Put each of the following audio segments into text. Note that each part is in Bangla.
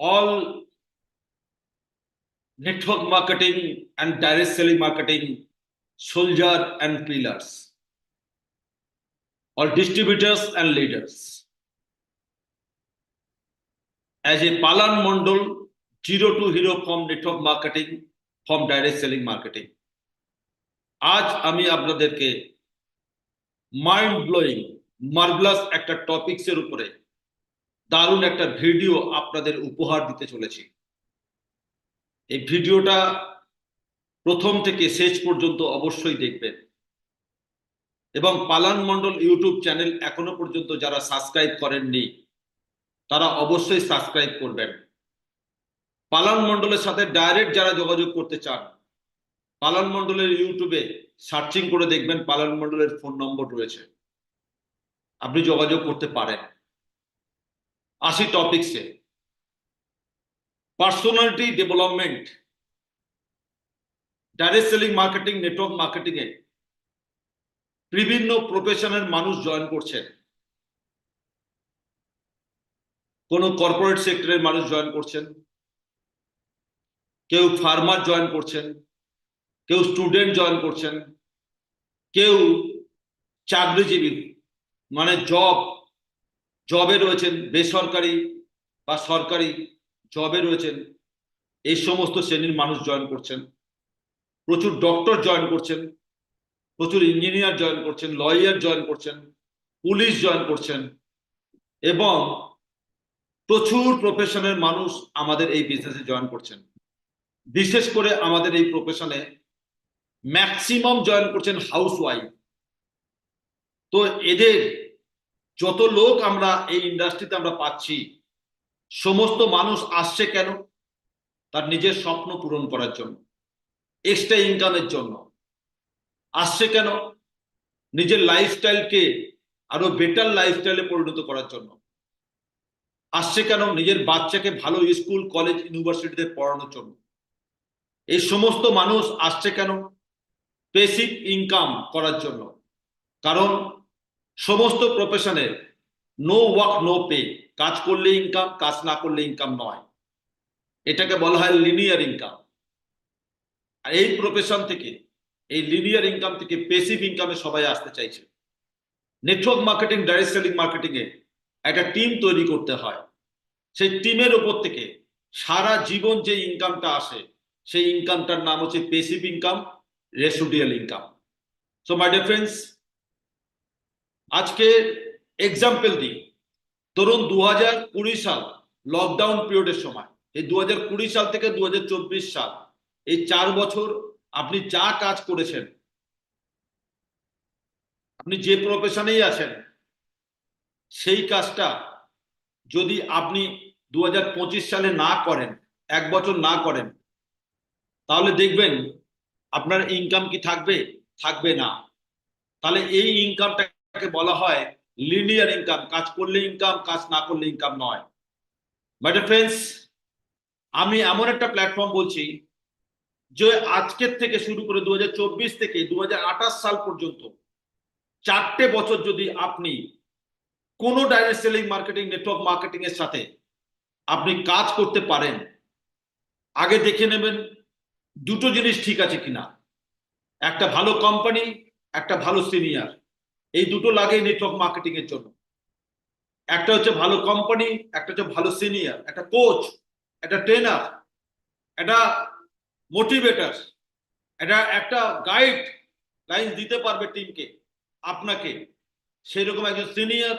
all network marketing and direct selling marketing soldier and pillars, all distributors and leaders. As a Palan Mondal, zero to hero from network marketing, from direct selling marketing. আজ আমি আপনাদেরকে মাইন্ড ব্লোয়িং মার্ভেলাস একটা টপিকসের উপরে দারুণ একটা ভিডিও আপনাদের উপহার দিতে চলেছি। এই ভিডিওটা প্রথম থেকে শেষ পর্যন্ত অবশ্যই দেখবেন। এবং পালান মন্ডল ইউটিউব চ্যানেল এখনও পর্যন্ত যারা সাবস্ক্রাইব করেননি, তারা অবশ্যই সাবস্ক্রাইব করবেন। পালান মন্ডলের সাথে ডাইরেক্ট যারা যোগাযোগ করতে চান, পালান মন্ডলের ইউটিউবে সার্চিং করে দেখবেন পালান মন্ডলের ফোন নম্বর রয়েছে। আপনি যোগাযোগ করতে পারেন। আসি টপিকসে personality development direct selling marketing network marketing এ। বিভিন্ন প্রফেশনের মানুষ জয়েন করছেন। কোন কর্পোরেট সেক্টরের মানুষ জয়েন করছেন। কেউ ফার্মার জয়েন করছেন। কেউ স্টুডেন্ট জয়েন করছেন। কেউ চাকরিজীবী মানে জব জবে রয়েছেন বেসরকারি বা সরকারি, জবে রয়েছেন, এই সমস্ত শ্রেণির মানুষ জয়েন করছেন। প্রচুর ডক্টর জয়েন করছেন, প্রচুর ইঞ্জিনিয়ার জয়েন করছেন লয়ার জয়েন করছেন পুলিশ জয়েন করছেন এবং প্রচুর প্রফেশনের মানুষ আমাদের এই বিজনেসে জয়েন করছেন। বিশেষ করে আমাদের এই প্রফেশনে ম্যাক্সিমাম জয়েন করছেন হাউস ওয়াইফ তো এদের যত লোক আমরা এই ইন্ডাস্ট্রিতে আমরা পাচ্ছি, সমস্ত মানুষ আসছে কেন? তার নিজের স্বপ্ন পূরণ করার জন্য এক্সট্রা ইনকামের জন্য। আসছে কেন? নিজের লাইফস্টাইলকে আরও বেটার লাইফস্টাইলে পরিণত করার জন্য। আসছে কেন? নিজের বাচ্চাকে ভালো স্কুল কলেজ ইউনিভার্সিটিতে পড়ানোর জন্য। এই সমস্ত মানুষ আসছে কেন? বেসিক ইনকাম করার জন্য। কারণ সমস্ত প্রফেশনে নো ওয়ার্ক নো পে কাজ করলে ইনকাম কাজ না করলে ইনকাম নয়। এটাকে বলা হয় লিনিয়ার ইনকাম আর এই প্রফেশন থেকে, এই লিনিয়ার ইনকাম থেকে পেসিভ ইনকামে সবাই আসতে চাইছে। Network marketing direct selling marketing এ একটা টিম তৈরি করতে হয়। সেই টিমের উপর থেকে সারা জীবন যে ইনকামটা আসে, সেই ইনকামটার নাম হচ্ছে passive income residual income so my dear friends আজকে এক্সাম্পল দিই। ধরুন দু হাজার কুড়ি সাল লকডাউন পিরিয়ডের সময়। এই দু হাজার কুড়ি সাল থেকে দু হাজার চব্বিশ সাল, এই চার বছর আপনি যা কাজ করেছেন, আপনি যে প্রফেশনেই আছেন, সেই কাজটা যদি আপনি দু হাজার পঁচিশ সালে না করেন, এক বছর না করেন, তাহলে দেখবেন আপনার ইনকাম কি থাকবে? থাকবে না। তাহলে এই ইনকামটাকে বলা হয় লিনিয়ার ইনকাম কাজ করলে ইনকাম কাজ না করলে ইনকাম নয়। বাট ফ্রেন্ডস আমি এমন একটা প্ল্যাটফর্ম বলছি, যে আজকের থেকে শুরু করে দু হাজার চব্বিশ থেকে দু হাজার আঠাশ সাল পর্যন্ত চারটে বছর যদি আপনি কোনো direct selling marketing network marketing এর সাথে আপনি কাজ করতে পারেন, আগে দেখে নেবেন দুটো জিনিস ঠিক আছে কিনা। একটা ভালো কোম্পানি একটা ভালো সিনিয়র এই দুটো লাগে নেটওয়ার্ক মার্কেটিং এর জন্য। একটা হচ্ছে ভালো কোম্পানি একটা হচ্ছে ভালো সিনিয়র একটা কোচ একটা ট্রেনার একটা মোটিভেটার এটা একটা গাইড লাইন দিতে পারবে টিমকে আপনাকে। সেরকম একজন সিনিয়র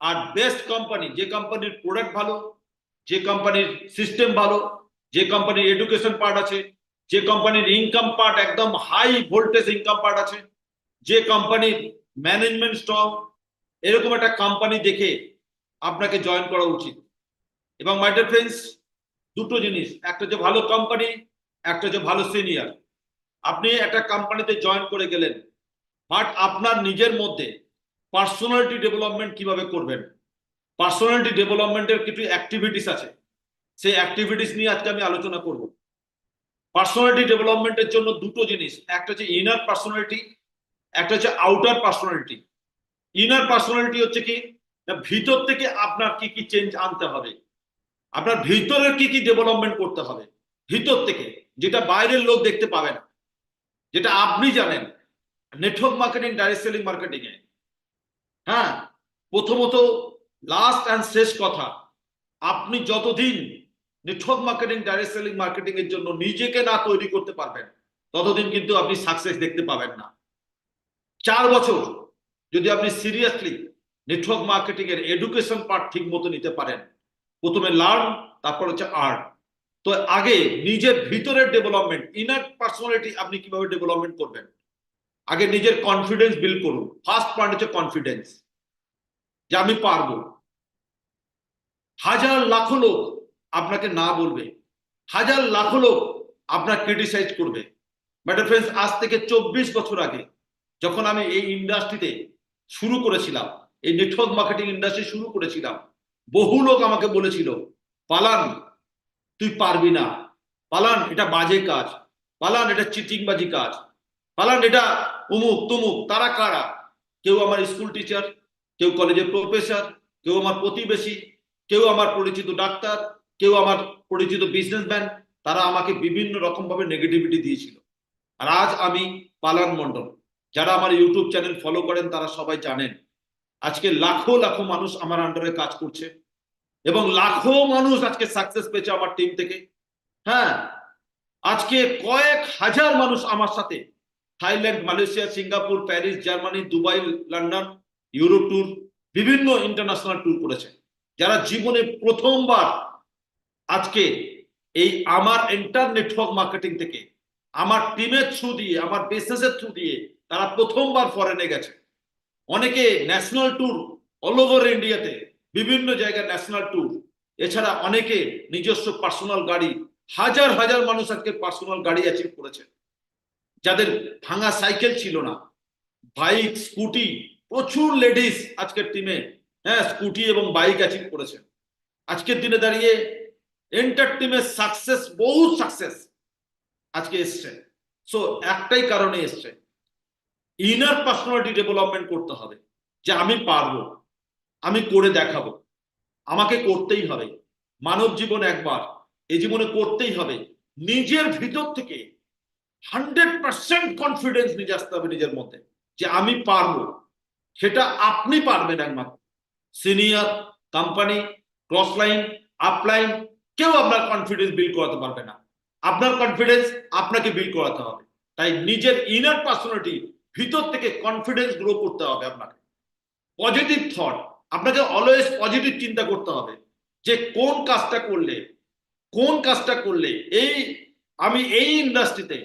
আর বেস্ট কোম্পানি যে কোম্পানির প্রোডাক্ট ভালো, যে কোম্পানির সিস্টেম ভালো, যে কোম্পানির এডুকেশন পার্ট আছে, যে কোম্পানির ইনকাম পার্ট একদম হাই ভোল্টেজ ইনকাম পার্ট আছে, যে কোম্পানির ম্যানেজমেন্ট স্ট্রং এরকম একটা কোম্পানি দেখে আপনাকে জয়েন করা উচিত। এবং মাই ডিয়ার ফ্রেন্ডস দুটো জিনিস, একটা যে ভালো কোম্পানি একটা যে ভালো সিনিয়র আপনি একটা কোম্পানিতে জয়েন করে গেলেন বাট আপনার নিজের মধ্যে পার্সোনালিটি ডেভেলপমেন্ট কীভাবে করবেন? পার্সোনালিটি ডেভেলপমেন্টের কিছু অ্যাক্টিভিটিস আছে। সেই অ্যাক্টিভিটিস নিয়ে আজকে আমি আলোচনা করব। পার্সোনালিটি ডেভেলপমেন্টের জন্য দুটো জিনিস, একটা হচ্ছে ইনার পার্সোনালিটি একটা হচ্ছে আউটার পার্সোনালিটি ইনার পার্সোনালিটি হচ্ছে কি? ভিতর থেকে আপনার কি কি চেঞ্জ আনতে হবে? আপনার ভিতরের কি কি ডেভেলপমেন্ট করতে হবে? ভিতর থেকে, যেটা বাইরের লোক দেখতে পাবে না। যেটা আপনি জানেন network marketing direct selling marketing এ। হ্যাঁ প্রথমত লাস্ট অ্যান্ড শেষ কথা, আপনি যতদিন network marketing direct selling marketing এর জন্য নিজেকে না তৈরি করতে পারবেন, ততদিন কিন্তু আপনি সাকসেস দেখতে পাবেন না। চার বছর যদি আপনি সিরিয়াসলি নেটওয়ার্ক মার্কেটিং এর এডুকেশন পার্ট ঠিক মতো নিতে পারেন, প্রথমে লার্ন তারপর হচ্ছে আর্ন তো আগে নিজের ভিতরের ডেভেলপমেন্ট ইনার পার্সোনালিটি আপনি কীভাবে ডেভেলপমেন্ট করবেন? আগে নিজের কনফিডেন্স বিল্ড করুন। ফার্স্ট পয়েন্ট হচ্ছে কনফিডেন্স যে আমি পারব। হাজার লাখ লোক আপনাকে না বলবে। হাজার লাখো লোক আপনার ক্রিটিসাইজ করবে। ম্যাডাম ফ্রেন্ডস আজ থেকে চব্বিশ বছর আগে যখন আমি এই ইন্ডাস্ট্রিতে শুরু করেছিলাম, এই নেটওয়ার্ক মার্কেটিং ইন্ডাস্ট্রি শুরু করেছিলাম, বহু লোক আমাকে বলেছিল, পালান, তুই পারবি না। পালান, এটা বাজে কাজ। পালান, এটা চিটিংবাজি কাজ। পালান, এটা উমুক তুমুক, তারা কারা? কেউ আমার স্কুল টিচার কেউ কলেজের প্রফেসর কেউ আমার প্রতিবেশী, কেউ আমার পরিচিত ডাক্তার, কেউ আমার পরিচিত বিজনেসম্যান তারা আমাকে বিভিন্ন রকমভাবে নেগেটিভিটি দিয়েছিল। আর আজ আমি পালান মন্ডল যারা আমার ইউটিউব চ্যানেল ফলো করেন, তারা সবাই জানেন, আজকে লাখো লাখো মানুষ আমার আন্ডারে কাজ করছে এবং লাখো মানুষ আজকে সাকসেস পেয়েছে আমার টিম থেকে। হ্যাঁ আজকে কয়েক হাজার মানুষ আমার সাথে, Thailand, Malaysia, Singapore, Paris, Germany, Dubai, London, Europe tour বিভিন্ন ইন্টারন্যাশনাল ট্যুর করেছে। যারা জীবনে প্রথমবার আজকে এই আমার এন্টার নেটওয়ার্ক মার্কেটিং থেকে, আমার টিমের থ্রু দিয়ে, আমার বিজনেসের থ্রু দিয়ে তারা প্রথমবার ফরেনে গেছে। অনেকে ন্যাশনাল ট্যুর অল ওভার ইন্ডিয়াতে বিভিন্ন জায়গায় ন্যাশনাল ট্যুর এছাড়া অনেকে নিজস্ব পার্সোনাল গাড়ি, হাজার হাজার মানুষ আজকে পার্সোনাল গাড়ি অ্যাচিভ করেছে। যাদের ভাঙা সাইকেল ছিল না। বাইক স্কুটি প্রচুর লেডিস আজকের টিমে হ্যাঁ স্কুটি এবং বাইক অ্যাচিভ করেছে। আজকের দিনে দাঁড়িয়ে এন্টার টিমের সাকসেস বহু সাকসেস আজকে এসছে। সো একটাই কারণে এসছে। ইনার পার্সোনালিটি ডেভেলপমেন্ট করতে হবে। যে আমি পারব, আমি করে দেখাবো, আমাকে করতেই হবে। মানব জীবন একবার এই জীবনে করতেই হবে। নিজের ভিতর থেকে হান্ড্রেড পার্সেন্ট কনফিডেন্স নিয়ে আসতে হবে নিজের মধ্যে। যে আমি পারব, সেটা আপনি পারবেন একমাত্র। Senior company cross line upline কেউ আপনার কনফিডেন্স বিল্ড করাতে পারবে না। আপনার কনফিডেন্স আপনাকে বিল্ড করাতে হবে। তাই নিজের ইনার পার্সোনালিটি ভিতর থেকে কনফিডেন্স গ্রো করতে হবে আপনাকে। পজিটিভ থট আপনাকে অলওয়েজ পজিটিভ চিন্তা করতে হবে যে কোন কাজটা করলে, কোন কাজটা করলে এই, আমি এই ইন্ডাস্ট্রিতে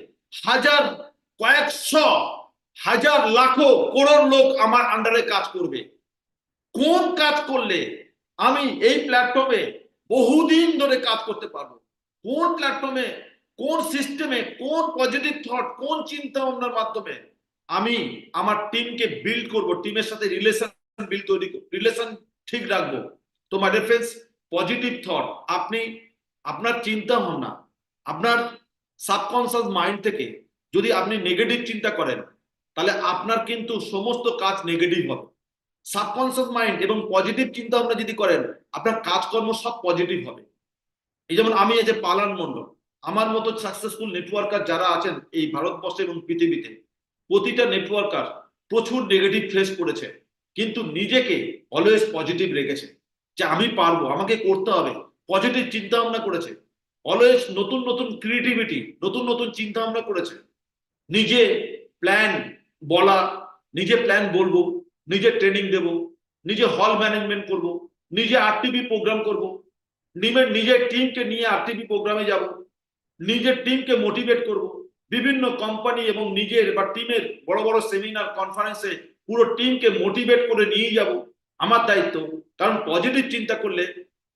হাজার কয়েকশো, হাজার লাখো করোড় লোক আমার আন্ডারে কাজ করবে। কোন কাজ করলে আমি এই প্ল্যাটফর্মে বহুদিন ধরে কাজ করতে পারব? কোন প্ল্যাটফর্মে কোন সিস্টেমে কোন পজিটিভ থট কোন চিন্তা ভাবনার মাধ্যমে আমি আমার টিমকে বিল্ড করব টিমের সাথে রিলেশন বিল্ড তৈরি রিলেশন ঠিক রাখব। তো মাই ফ্রেন্ডস পজিটিভ থট আপনি, আপনার চিন্তা ভাবনা আপনার সাবকনসিয়াস মাইন্ড থেকে যদি আপনি নেগেটিভ চিন্তা করেন, তাহলে আপনার কিন্তু সমস্ত কাজ নেগেটিভ হবে। সাবকনসিয়াস মাইন্ড এবং পজিটিভ চিন্তা ভাবনা যদি করেন, আপনার কাজকর্ম সব পজিটিভ হবে। এই যেমন আমি এই যে পালান মন্ডল আমার মতো সাকসেসফুল নেটওয়ার্কার যারা আছেন এই ভারতবর্ষে এবং পৃথিবীতে প্রতিটা নেটওয়ার্কার প্রচুর নেগেটিভ ফেস করেছে, কিন্তু নিজেকে অলওয়েজ পজিটিভ রেখেছে। যে আমি পারব, আমাকে করতে হবে। পজিটিভ চিন্তা ভাবনা করেছে। অলওয়েজ নতুন নতুন ক্রিয়েটিভিটি নতুন নতুন চিন্তা ভাবনা করেছে। নিজে প্ল্যান বলা, নিজে প্ল্যান বলব, নিজে ট্রেনিং দেব, নিজে হল ম্যানেজমেন্ট করব, নিজে আরটিভি প্রোগ্রাম করব নিজের নিজের টিমকে নিয়ে আরটিভি প্রোগ্রামে যাব, নিজের টিমকে মোটিভেট করব। বিভিন্ন কোম্পানি এবং নিজের বা টিমের বড় বড় সেমিনার কনফারেন্সে পুরো টিমকে মোটিভেট করে নিয়ে যাব, আমার দায়িত্ব। কারণ পজিটিভ চিন্তা করলে,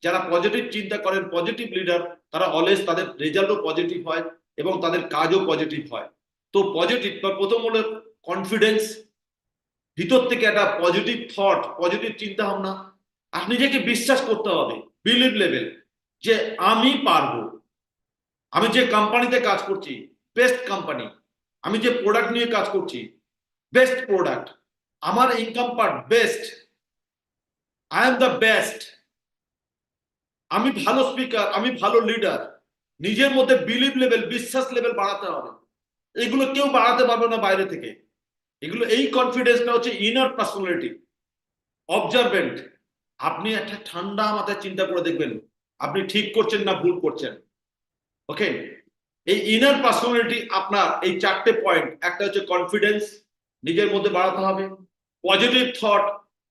যারা পজিটিভ চিন্তা করেন পজিটিভ লিডার তারা অলওয়েজ তাদের রেজাল্টও পজিটিভ হয় এবং তাদের কাজও পজিটিভ হয়। তো পজিটিভ বা প্রথম হলো কনফিডেন্স ভিতর থেকে একটা পজিটিভ থট পজিটিভ চিন্তা ভাবনা আর নিজেকে বিশ্বাস করতে হবে বিলিভ লেভেল যে আমি পারব। আমি যে কোম্পানিতে কাজ করছি বেস্ট কোম্পানি আমি যে প্রোডাক্ট নিয়ে কাজ করছি বেস্ট প্রোডাক্ট আমার income part best I am the best আমি ভালো স্পিকার আমি ভালো লিডার নিজের মধ্যে বিলিভ লেভেল বিশ্বাস লেভেল বাড়াতে হবে। এগুলো কেউ বাড়াতে পারবে না বাইরে থেকে। এগুলো, এই কনফিডেন্সটা হচ্ছে ইনার পার্সোনালিটি অবজারভেন্ট আপনি একটা ঠান্ডা মাথায় চিন্তা করে দেখবেন, আপনি ঠিক করছেন না ভুল করছেন। ওকে এই ইনার পার্সোনালিটি আপনার এই চারটে পয়েন্ট একটা হচ্ছে কনফিডেন্স নিজের মধ্যে বাড়াতে হবে পজিটিভ থট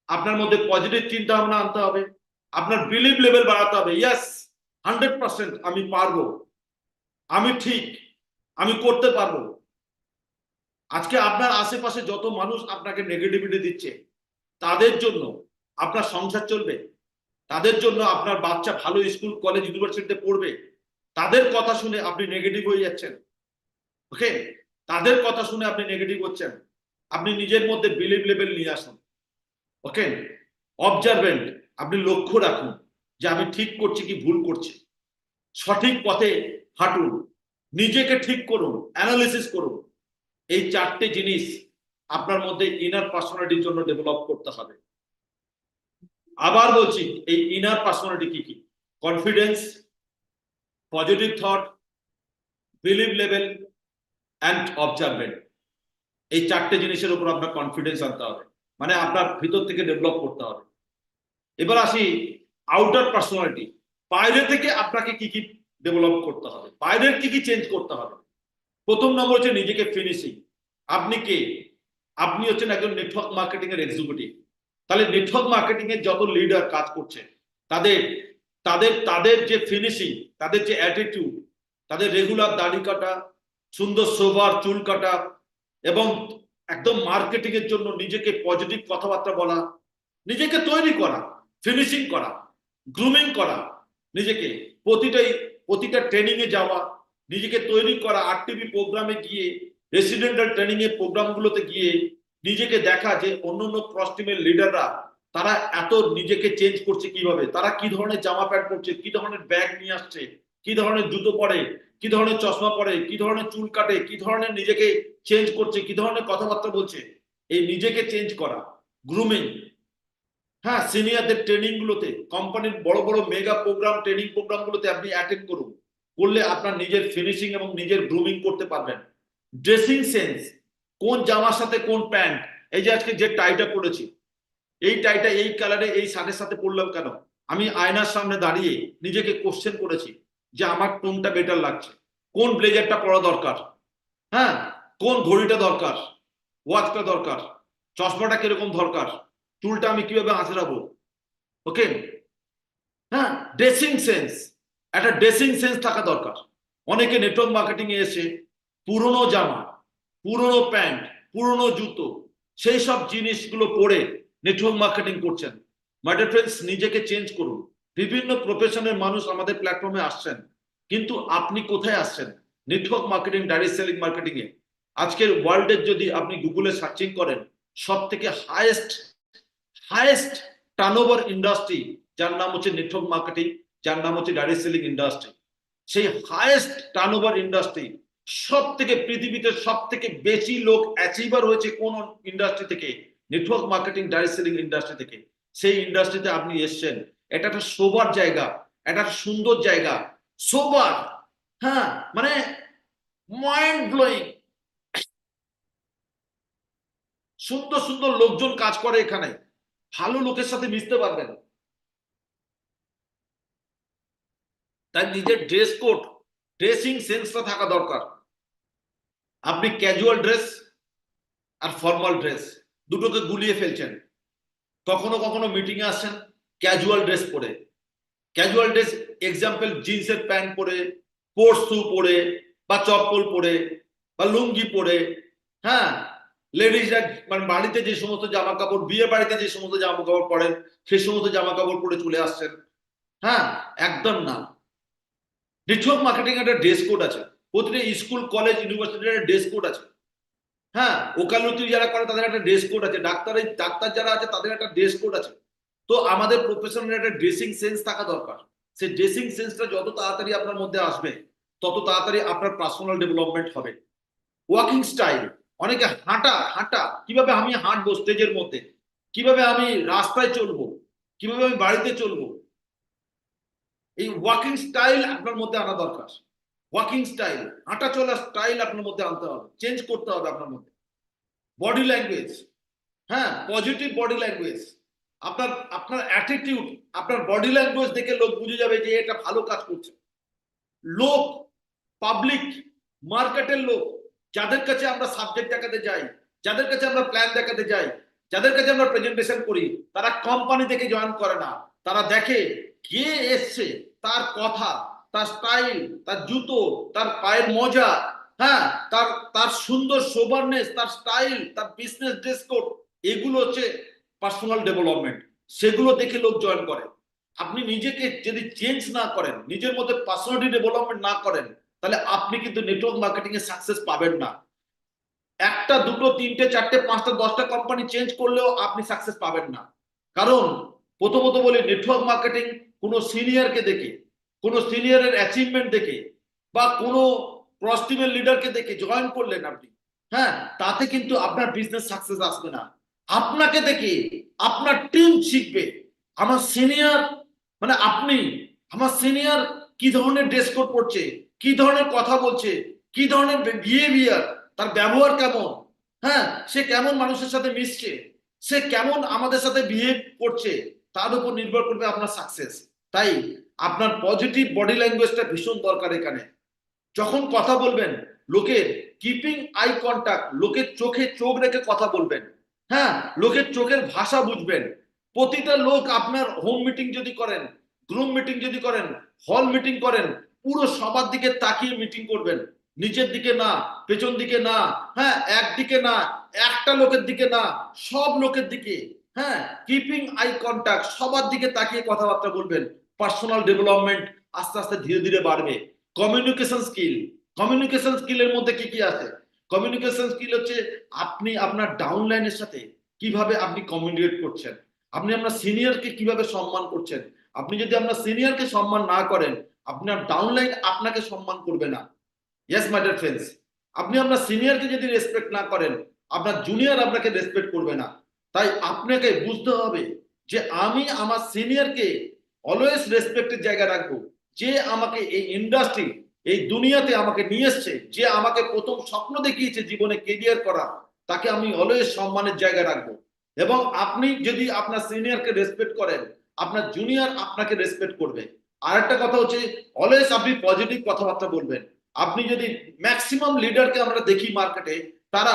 আপনার মধ্যে পজিটিভ চিন্তা ভাবনা আনতে হবে, আপনার বিলিভ লেভেল বাড়াতে হবে। ইয়াস হান্ড্রেড পার্সেন্ট আমি পারব, আমি ঠিক, আমি করতে পারব। আজকে আপনার আশেপাশে যত মানুষ আপনাকে নেগেটিভিটি দিচ্ছে, তাদের জন্য আপনার সংসার চলবে, তাদের জন্য আপনার বাচ্চা ভালো স্কুল কলেজ ইউনিভার্সিটিতে পড়বে তাদের কথা শুনে আপনি নেগেটিভ হয়ে যাচ্ছেন। ওকে তাদের কথা শুনে আপনি নেগেটিভ হচ্ছেন। আপনি নিজের মধ্যে বিলিভ লেভেল নিয়ে আসুন। ওকে অবজারভেন্ট আপনি লক্ষ্য রাখুন যে আমি ঠিক করছি কি ভুল করছি। সঠিক পথে হাঁটুন। নিজেকে ঠিক করুন অ্যানালিসিস করুন। এই চারটে জিনিস আপনার মধ্যে ইনার পার্সোনালিটির জন্য ডেভেলপ করতে হবে। আবার বলছি, এই ইনার পার্সোনালিটি কি কি? Confidence positive thought believe level and observant এই চারটে জিনিসের উপর আপনার কনফিডেন্স আনতে হবে। মানে আপনার ভিতর থেকে ডেভেলপ করতে হবে। এবার আসি আউটার পার্সোনালিটি বাইরে থেকে আপনাকে কি কি ডেভেলপ করতে হবে? বাইরের কি কি চেঞ্জ করতে হবে? প্রথম নম্বর হচ্ছে নিজেকে ফিনিশিং আপনি কে? আপনি হচ্ছেন একজন নেটওয়ার্ক মার্কেটিং এর এক্সিকিউটিভ তাহলে নেটওয়ার্ক মার্কেটিং এর যত লিডার কাজ করছে, তাদের তাদের তাদের যে ফিনিশিং তাদের যে অ্যাটিটিউড তাদের রেগুলার দাড়ি কাটা, সুন্দর সোবার চুল কাটা এবং একদম মার্কেটিং এর জন্য নিজেকে পজিটিভ কথাবার্তা বলা, নিজেকে তৈরি করা ফিনিশিং করা গ্রুমিং করা, নিজেকে প্রতিটাই, প্রতিটা ট্রেনিং এ যাওয়া, নিজেকে তৈরি করা আর টিভি প্রোগ্রামে গিয়ে রেসিডেন্টাল ট্রেনিং এর প্রোগ্রামগুলোতে গিয়ে নিজেকে দেখা যে অন্য অন্য ক্রস টিমের লিডাররা তারা এত নিজেকে চেঞ্জ করছে কীভাবে? তারা কি ধরনের জামা প্যান্ট পরছে? কি ধরনের ব্যাগ নিয়ে আসছে? কি ধরনের জুতো পরে? কি ধরনের চশমা পরে? কি ধরনের চুল কাটে? কি ধরনের নিজেকে চেঞ্জ করছে? কি ধরনের কথাবার্তা বলছে? এই নিজেকে চেঞ্জ করা গ্রুমিং হ্যাঁ সিনিয়রদের ট্রেনিং গুলোতে কোম্পানির বড় বড় মেগা প্রোগ্রাম ট্রেনিং প্রোগ্রাম গুলোতে আপনি অ্যাটেন্ড করুন। করলে আপনার নিজের ফিনিশিং এবং নিজের গ্রুমিং করতে পারবেন। ড্রেসিং সেন্স কোন জামার সাথে কোন প্যান্ট এই যে আজকে যে টাইটা পরেছি এই টাইটা এই কালারে এই শার্টের সাথে পরলাম কেন? আমি আয়নার সামনে দাঁড়িয়ে নিজেকে কোশ্চেন করেছি যে আমার কোনটা বেটার লাগছে? কোন ব্লেজারটা পরা দরকার? হ্যাঁ? কোন ঘড়িটা দরকার? ওয়াচটা দরকার? চশমাটা কীরকম দরকার? চুলটা আমি কীভাবে আঁচড়াবো? ওকে হ্যাঁ? ড্রেসিং সেন্স একটা ড্রেসিং সেন্স থাকা দরকার। অনেকে নেটওয়ার্ক মার্কেটিং এ এসে পুরনো জামা, পুরনো প্যান্ট, পুরনো জুতো, সেই সব জিনিসগুলো পরে নেটওয়ার্ক মার্কেটিং করছেন। মাই ফ্রেন্ডস নিজেকে চেঞ্জ করুন। বিভিন্ন প্রফেশনের মানুষ আমাদের প্ল্যাটফর্মে আসছেন। কিন্তু আপনি কোথায় আসছেন? Network marketing direct selling marketing এ। আজকের ওয়ার্ল্ডের যদি আপনি গুগলে সার্চিং করেন সব থেকে হায়েস্ট হাইয়েস্ট টার্নওভার ইন্ডাস্ট্রি যার নাম হচ্ছে নেটওয়ার্ক মার্কেটিং যার নাম হচ্ছে ডাইরেক্ট সেলিং ইন্ডাস্ট্রি সেই হাইয়েস্ট টার্নওভার ইন্ডাস্ট্রি সব থেকে পৃথিবীতে সব থেকে বেশি লোক অ্যাচিভার হয়েছে কোন ইন্ডাস্ট্রি থেকে? Network marketing direct selling industry থেকে। সেই ইন্ডাস্ট্রিতে আপনি এসছেন। এটা একটা শোবার জায়গা, এটা সুন্দর জায়গা। সোবার হ্যাঁ মানে মাইন্ড ব্লোয়িং সুন্দর সুন্দর লোকজন কাজ করে এখানে। ভালো লোকের সাথে মিশতে পারবেন। তাই নিজের ড্রেস কোড ড্রেসিং সেন্সটা থাকা দরকার। আপনি ক্যাজুয়াল ড্রেস আর ফর্মাল ড্রেস দুটোকে গুলিয়ে ফেলছেন। কখনো কখনো মিটিং এ আসছেন ক্যাজুয়াল ড্রেস পরে। ক্যাজুয়াল ড্রেস এক্সাম্পল জিন্সের প্যান্ট পরে স্পোর্টস শু পরে বা চপ্পল পরে বা লুঙ্গি পরে। হ্যাঁ লেডিজরা মানে বাড়িতে যে সমস্ত জামা কাপড় বিয়ে বাড়িতে যে সমস্ত জামা কাপড় পরেন, সেই সমস্ত জামা কাপড় পরে চলে আসছেন। হ্যাঁ একদম না। নেটওয়ার্ক মার্কেটিং একটা ড্রেস কোড আছে। প্রতিটা স্কুল কলেজ ইউনিভার্সিটির একটা ড্রেস কোড আছে। হ্যাঁ ওকালতি যারা করে তাদের একটা ড্রেস কোড আছে। ডাক্তার ডাক্তার যারা আছে, তাদের একটা ড্রেস কোড আছে। তো আমাদের প্রফেশনের একটা ড্রেসিং সেন্স থাকা দরকার। সেই ড্রেসিং সেন্সটা যত তাড়াতাড়ি আপনার মধ্যে আসবে, তত তাড়াতাড়ি আপনার পার্সোনাল ডেভেলপমেন্ট হবে। ওয়াকিং স্টাইল অনেকে হাঁটা হাঁটা, কীভাবে আমি হাঁটবো স্টেজের মধ্যে? কীভাবে আমি রাস্তায় চলবো? কীভাবে আমি বাড়িতে চলবো? এই ওয়াকিং স্টাইল আপনার মধ্যে আনা দরকার। ওয়াকিং স্টাইল হাঁটা চলার স্টাইল আপনার মধ্যে আনতে হবে। চেঞ্জ করতে হবে আপনার মধ্যে। বডি ল্যাঙ্গুয়েজ হ্যাঁ পজিটিভ বডি ল্যাঙ্গুয়েজ আপনার আপনার অ্যাটিটিউড আপনার বডি ল্যাঙ্গুয়েজ দেখে লোক বুঝে যাবে যে এটা ভালো কাজ করছে। লোক পাবলিক মার্কেটের লোক, যাদের কাছে আমরা সাবজেক্ট দেখাতে যাই, যাদের কাছে আমরা প্ল্যান দেখাতে যাই, যাদের কাছে আমরা প্রেজেন্টেশন করি, তারা কোম্পানি থেকে জয়েন করে না। তারা দেখে, কে এসছে, তার কথা তার স্টাইল তার জুতো, তার পায়ের মজা হ্যাঁ তার তার সুন্দর সোবারনেস তার স্টাইল তার বিজনেস ড্রেস কোড এগুলো হচ্ছে পার্সোনাল ডেভেলপমেন্ট সেগুলো দেখে লোক জয়েন করে। আপনি নিজেকে যদি চেঞ্জ না করেন, নিজের মধ্যে পার্সোনালিটি ডেভেলপমেন্ট না করেন, তাহলে আপনি কিন্তু নেটওয়ার্ক মার্কেটিং এ সাকসেস পাবেন না। একটা, দুটো, তিনটে, চারটে, পাঁচটা, দশটা কোম্পানি চেঞ্জ করলেও আপনি সাকসেস পাবেন না। কারণ প্রথমত বলি নেটওয়ার্ক মার্কেটিং কোনো সিনিয়রকে দেখে কোনো সিনিয়রের অ্যাচিভমেন্ট দেখে বা কোনো ক্রস টিমের লিডারকে দেখে জয়েন করলেন আপনি হ্যাঁ তাতে কিন্তু আপনার বিজনেস সাকসেস আসবে না। আপনাকে দেখে আপনার টিম শিখবে। আমার সিনিয়র মানে আপনি, আমার সিনিয়র কি ধরনের ড্রেস কোড পড়ছে কি ধরনের কথা বলছে, কি ধরনের বিহেভিয়ার তার ব্যবহার কেমন হ্যাঁ সে কেমন মানুষের সাথে মিশছে, সে কেমন আমাদের সাথে বিহেভ করছে, তার উপর নির্ভর করবে আপনার সাকসেস তাই আপনার পজিটিভ বডি ল্যাঙ্গুয়েজটা ভীষণ দরকার এখানে। যখন কথা বলবেন, লোকের কিপিং আই কন্টাক্ট লোকের চোখে চোখ রেখে কথা বলবেন। হ্যাঁ লোকের চোখের ভাষা বুঝবেন। প্রতিটা লোক আপনার হোম মিটিং যদি করেন গ্রুম মিটিং যদি করেন হল মিটিং করেন, পুরো সবার দিকে তাকিয়ে মিটিং করবেন। নিচের দিকে না, পেছন দিকে না হ্যাঁ একদিকে না, একটা লোকের দিকে না, সব লোকের দিকে হ্যাঁ কিপিং আই কন্টাক্ট সবার দিকে তাকিয়ে কথাবার্তা বলবেন। পার্সোনাল ডেভেলপমেন্ট আস্তে আস্তে ধীরে ধীরে বাড়বে। কমিউনিকেশন স্কিল কমিউনিকেশন স্কিলের মধ্যে কি কি আছে? কমিউনিকেশন স্কিল হচ্ছে আপনি আপনার ডাউনলাইনের সাথে কীভাবে আপনি কমিউনিকেট করছেন। আপনি আপনার সিনিয়রকে কীভাবে সম্মান করছেন? আপনি যদি আপনার সিনিয়রকে সম্মান না করেন, আপনার ডাউনলাইন আপনাকে সম্মান করবে না। ইয়েস মাই ডিয়ার ফ্রেন্ডস আপনি আপনার সিনিয়রকে যদি রেসপেক্ট না করেন, আপনার জুনিয়র আপনাকে রেসপেক্ট করবে না। তাই আপনাকে বুঝতে হবে যে আমি আমার সিনিয়রকে অলওয়েজ রেসপেক্টের জায়গা রাখব। যে আমাকে এই ইন্ডাস্ট্রি এই দুনিয়াতে আমাকে নিয়ে এসছে, যে আমাকে প্রথম স্বপ্ন দেখিয়েছে জীবনে কেরিয়ার করা, তাকে আমি অলওয়েজ সম্মানের জায়গা রাখব। এবং আপনি যদি আপনার সিনিয়রকে রেসপেক্ট করেন, আপনার জুনিয়র আপনাকে রেসপেক্ট করবে। আর একটা কথা হচ্ছে অলওয়েজ আপনি পজিটিভ কথাবার্তা বলবেন। আপনি যদি ম্যাক্সিমাম লিডারকে আমরা দেখি মার্কেটে তারা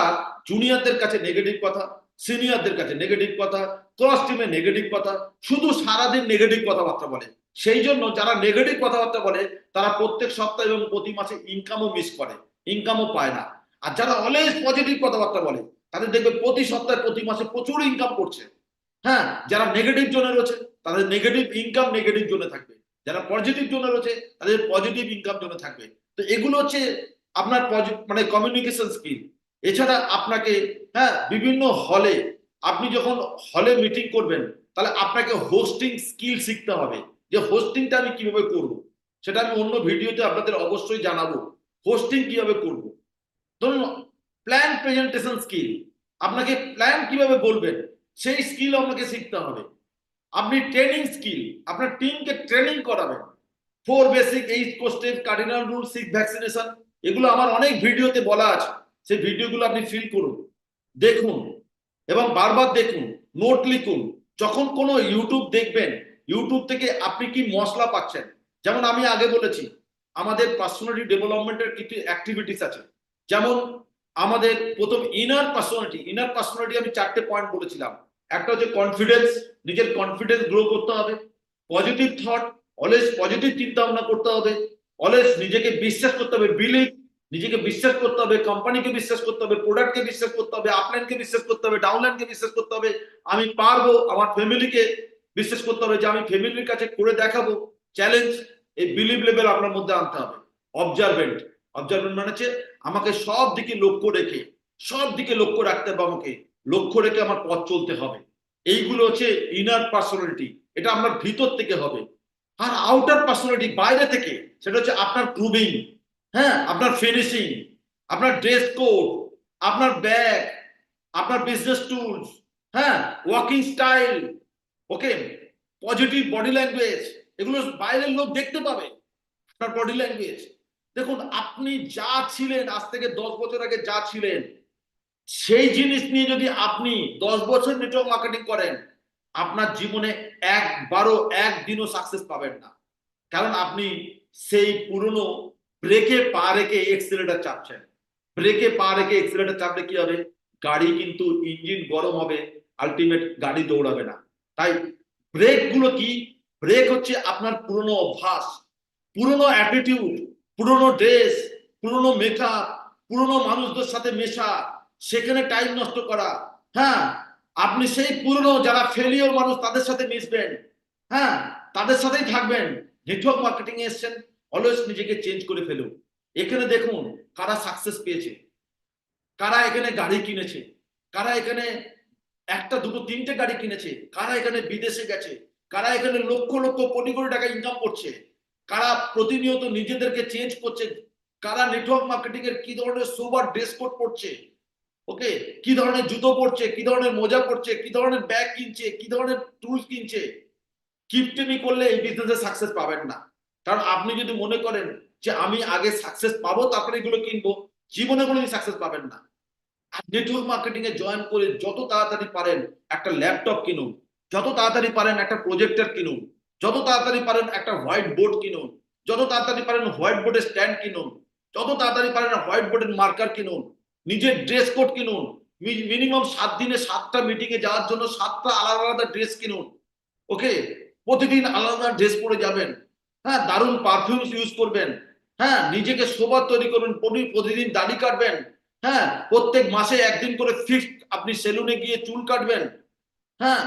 জুনিয়রদের কাছে নেগেটিভ কথা সিনিয়রদের কাছে নেগেটিভ কথা ক্রস টিমে নেগেটিভ কথা, শুধু সারাদিন নেগেটিভ কথাবার্তা বলে। সেই জন্য যারা নেগেটিভ কথাবার্তা বলে, তারা প্রত্যেক সপ্তাহ এবং প্রতি মাসে ইনকামও মিস করে ইনকামও পায় না। আর যারা অলওয়েজ পজিটিভ কথাবার্তা বলে, তাদের দেখবে প্রতি সপ্তাহে, প্রতি মাসে প্রচুর ইনকাম করছে। হ্যাঁ যারা নেগেটিভ জোনে রয়েছে, তাদের নেগেটিভ ইনকাম নেগেটিভ জোনে থাকবে। যারা পজিটিভ জোনে রয়েছে, তাদের পজিটিভ ইনকাম জোনে থাকবে। তো এগুলো হচ্ছে আপনার মানে কমিউনিকেশন স্কিল এছাড়া আপনাকে হ্যাঁ বিভিন্ন হলে আপনি যখন হলে মিটিং করবেন, তাহলে আপনাকে হোস্টিং স্কিল শিখতে হবে। যে হোস্টিংটা আমি কীভাবে করব, সেটা আমি অন্য ভিডিওতে আপনাদের অবশ্যই জানাব। হোস্টিং কীভাবে করব? ধরুন প্ল্যান প্রেজেন্টেশন স্কিল আপনাকে প্ল্যান কীভাবে বলবেন, সেই স্কিল আপনাকে শিখতে হবে। আপনি ট্রেনিং স্কিল আপনার টিমকে ট্রেনিং করাবেন। Four basic eight core step cardinal rule sick vaccination এগুলো আমার অনেক ভিডিওতে বলা আছে। সেই ভিডিওগুলো আপনি ফিল করুন, দেখুন এবং বারবার দেখুন নোট লিখুন। যখন কোনো ইউটিউব দেখবেন ইউটিউব থেকে আপনি কি মশলা পাচ্ছেন? যেমন আমি আগে বলেছি, আমাদের পার্সোনালিটি ডেভেলপমেন্টের কিছু অ্যাক্টিভিটিস আছে। যেমন আমাদের প্রথম ইনার পার্সোনালিটি ইনার পার্সোনালিটি আমি চারটে পয়েন্ট বলেছিলাম। একটা হচ্ছে কনফিডেন্স নিজের কনফিডেন্স গ্রো করতে হবে। পজিটিভ থট অলওয়েজ পজিটিভ চিন্তা ভাবনা করতে হবে। অলওয়েজ নিজেকে বিশ্বাস করতে হবে বিলিভ নিজেকে বিশ্বাস করতে হবে কোম্পানিকে বিশ্বাস করতে হবে প্রোডাক্টকে বিশ্বাস করতে হবে আপলাইনকে বিশ্বাস করতে হবে ডাউনলাইনকে বিশ্বাস করতে হবে। আমি পারব আমার ফ্যামিলিকে বিশ্বাস করতে হবে যে আমি ফ্যামিলির কাছে করে দেখাবো। চ্যালেঞ্জ এই বিলিভ লেভেল আপনার মধ্যে আনতে হবে। অবজারভেন্ট অবজারভেন্ট মানে হচ্ছে আমাকে সব দিকে লক্ষ্য রেখে, সব দিকে লক্ষ্য রাখতে হবে আমাকে। লক্ষ্য রেখে আমার পথ চলতে হবে। এইগুলো হচ্ছে ইনার পার্সোনালিটি এটা আমার ভিতর থেকে হবে। আর আউটার পার্সোনালিটি বাইরে থেকে, সেটা হচ্ছে আপনার প্রুভিং হ্যাঁ আপনার ফিনিশিং আপনার ড্রেস কোড আপনার ব্যাগ আপনার বিজনেস টুলস হ্যাঁ walking style okay positive body language এগুলো বাইরের লোক দেখতে পাবে, আপনার বডি ল্যাঙ্গুয়েজ দেখুন, আপনি যা ছিলেন, আজ থেকে দশ বছর আগে যা ছিলেন, সেই জিনিস নিয়ে যদি আপনি দশ বছর নেটওয়ার্ক মার্কেটিং করেন, আপনার জীবনে একবারও একদিনও সাকসেস পাবেন না। কারণ আপনি সেই পুরনো ব্রেকে পা রেখে এক্সিলেটার চাপছেন। ব্রেকে পা রেখে এক্সিলেটার চাপলে কি হবে? গাড়ি কিন্তু ইঞ্জিন গরম হবে আলটিমেট গাড়ি দৌড়াবে না। তাই ব্রেকগুলো কি? ব্রেক হচ্ছে আপনার পুরনো অভ্যাস, পুরনো অ্যাটিটিউড পুরনো ড্রেস পুরনো মেকআপ পুরনো মানুষদের সাথে মেশা, সেখানে টাইম নষ্ট করা। হ্যাঁ আপনি সেই পুরনো যারা ফেলিওর মানুষ তাদের সাথে মিশবেন। হ্যাঁ তাদের সাথেই থাকবেন। নেটওয়ার্ক মার্কেটিং এসছেন। অলওয়েজ নিজেকে চেঞ্জ করে ফেলুন এখানে দেখুন, কারা সাকসেস পেয়েছে, কারা এখানে গাড়ি কিনেছে, কারা এখানে একটা, দুটো, তিনটে গাড়ি কিনেছে, কারা এখানে বিদেশে গেছে, কারা এখানে লক্ষ লক্ষ, কোটি কোটি টাকা ইনকাম করছে, কারা প্রতিনিয়ত নিজেদেরকে চেঞ্জ করছে, কারা নেটওয়ার্ক মার্কেটিং এর কি ধরনের সোবার ড্রেস কোড পড়ছে ওকে? কি ধরনের জুতো পড়ছে কি ধরনের মোজা পড়ছে কি ধরনের ব্যাগ কিনছে, কি ধরনের টুলস কিনছে, কিপটেমি করলে এই বিজনেসে সাকসেস পাবেন না। কারণ আপনি যদি মনে করেন যে আমি আগে সাকসেস পাবো, তারপরে এগুলো কিনবো, জীবনে কোনোদিন সাকসেস পাবেন না। নেটওয়ার্ক মার্কেটিং এ জয়েন করে যত তাড়াতাড়ি পারেন একটা ল্যাপটপ কিনুন, যত তাড়াতাড়ি পারেন একটা প্রজেক্টর কিনুন, যত তাড়াতাড়ি পারেন একটা হোয়াইট বোর্ড কিনুন, যত তাড়াতাড়ি পারেন হোয়াইট বোর্ডের স্ট্যান্ড কিনুন, যত তাড়াতাড়ি পারেন হোয়াইট বোর্ডের মার্কার কিনুন, নিজের ড্রেস কোড কিনুন মিনিমাম সাত দিনে সাতটা মিটিং এ যাওয়ার জন্য সাতটা আলাদা আলাদা ড্রেস কিনুন। ওকে প্রতিদিন আলাদা ড্রেস পরে যাবেন। হ্যাঁ দারুণ পারফিউমস ইউজ করবেন। হ্যাঁ নিজেকে সোবার তৈরি করবেন প্রতিদিন দাড়ি কাটবেন। হ্যাঁ প্রত্যেক মাসে একদিন করে ফিক্সড আপনি সেলুনে গিয়ে চুল কাটবেন। হ্যাঁ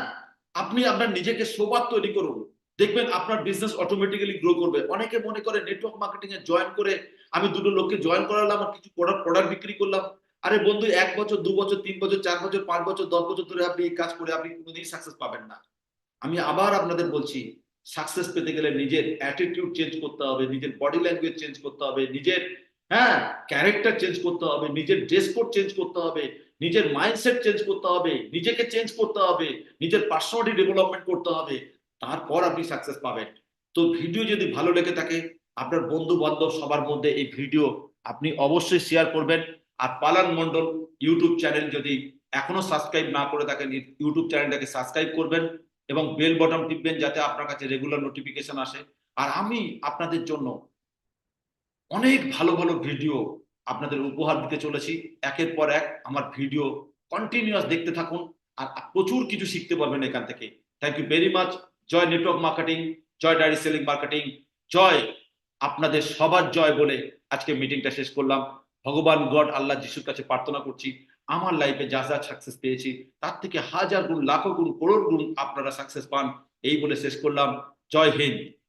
আপনি আপনার নিজেকে সোবার তৈরি করুন। দেখবেন আপনার বিজনেস অটোমেটিক্যালি গ্রো করবে। অনেকে মনে করে নেটওয়ার্ক মার্কেটিং এ জয়েন করে আমি দুটো লোককে জয়েন করালাম আর কিছু প্রোডাক্ট প্রোডাক্ট বিক্রি করলাম। আরে বন্ধু, এক বছর, দু বছর, তিন বছর, চার বছর, পাঁচ বছর, দশ বছর ধরে আপনি এই কাজ করে আপনি কোনোদিন সাকসেস পাবেন না। আমি আবার আপনাদের বলছি সাকসেস পেতে গেলে নিজের অ্যাটিটিউড চেঞ্জ করতে হবে, নিজের বডি ল্যাঙ্গুয়েজ চেঞ্জ করতে হবে, নিজের হ্যাঁ ক্যারেক্টার চেঞ্জ করতে হবে, নিজের ড্রেস কোড চেঞ্জ করতে হবে, নিজের মাইন্ডসেট চেঞ্জ করতে হবে, নিজেকে চেঞ্জ করতে হবে, নিজের পার্সোনালিটি ডেভেলপমেন্ট করতে হবে, তারপর আপনি সাকসেস পাবেন। তো ভিডিও যদি ভালো লেগে থাকে, আপনার বন্ধু বান্ধব সবার মধ্যে এই ভিডিও আপনি অবশ্যই শেয়ার করবেন। আর পালান মন্ডল ইউটিউব চ্যানেল যদি এখনও সাবস্ক্রাইব না করে থাকেন, ইউটিউব চ্যানেলটাকে সাবস্ক্রাইব করবেন। এবং বেল বটন টিপবেন যাতে আপনার কাছে রেগুলার নোটিফিকেশন আসে। আর আমি আপনাদের জন্য অনেক ভালো ভালো ভিডিও আপনাদের উপহার দিতে চলেছি। একের পর এক আমার ভিডিও কন্টিনিউয়াস দেখতে থাকুন আর প্রচুর কিছু শিখতে পারবেন এখান থেকে। থ্যাংক ইউ ভেরি মাচ জয় নেটওয়ার্ক মার্কেটিং জয় ডাইরি সেলিং মার্কেটিং জয় আপনাদের সবার জয় বলে আজকে মিটিংটা শেষ করলাম। ভগবান গড, আল্লাহ যিশুর কাছে প্রার্থনা করছি। আমার লাইফে যা যা সাকসেস পেয়েছি, তার থেকে হাজার গুণ, লাখো গুণ, করোড় গুণ আপনারা সাকসেস পান। এই বলে শেষ করলাম। জয় হিন্দ।